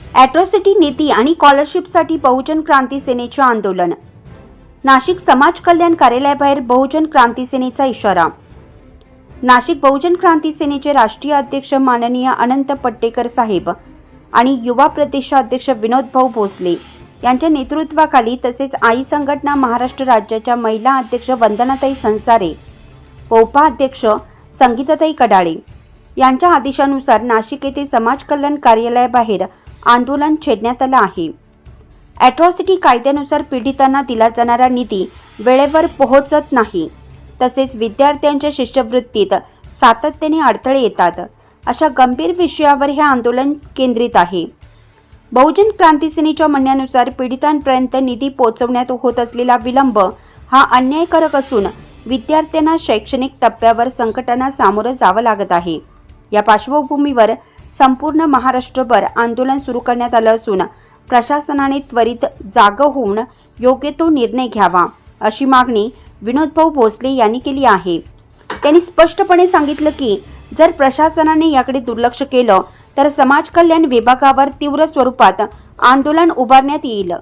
Atrocity नीती आणि स्कॉलरशिपसाठी बहुजन क्रांती सेनेचे आंदोलन. नाशिक समाज कल्याण कार्यालयाबाहेर बहुजन क्रांती सेनेचा इशारा. नाशिक बहुजन क्रांती सेनेचे राष्ट्रीय अध्यक्ष माननीय अनंत पट्टेकर साहेब आणि युवा प्रदेशाध्यक्ष विनोद भाऊ भोसले यांच्या नेतृत्वाखाली तसेच आई संघटना महाराष्ट्र राज्याच्या महिला अध्यक्ष वंदनाताई संसारे व उपाध्यक्ष संगीताताई कडाळे यांच्या आदेशानुसार नाशिक येथे समाज कल्याण कार्यालयाबाहेर आंदोलन छेडण्यात आलं आहे. ॲट्रॉसिटी कायद्यानुसार पीडितांना दिला जाणारा निधी वेळेवर पोहोचत नाही. तसेच विद्यार्थ्यांच्या शिष्यवृत्तीत सातत्याने अडथळे येतात. अशा गंभीर विषयावर हे आंदोलन केंद्रित आहे. बहुजन क्रांती सेनेच्या म्हणण्यानुसार पीडितांपर्यंत निधी पोहोचवण्यात होत असलेला विलंब हा अन्यायकारक असून विद्यार्थ्यांना शैक्षणिक टप्प्यावर संकटांना सामोरं जावं लागत आहे. या पार्श्वभूमीवर संपूर्ण महाराष्ट्रभर आंदोलन सुरू करण्यात आलं असून प्रशासनाने त्वरित जागं होऊन योग्य तो निर्णय घ्यावा अशी मागणी विनोदभाऊ भोसले यांनी केली आहे. त्यांनी स्पष्टपणे सांगितलं की जर प्रशासनाने याकडे दुर्लक्ष केलं तर समाज कल्याण विभागावर तीव्र स्वरूपात आंदोलन उभारण्यात येईल.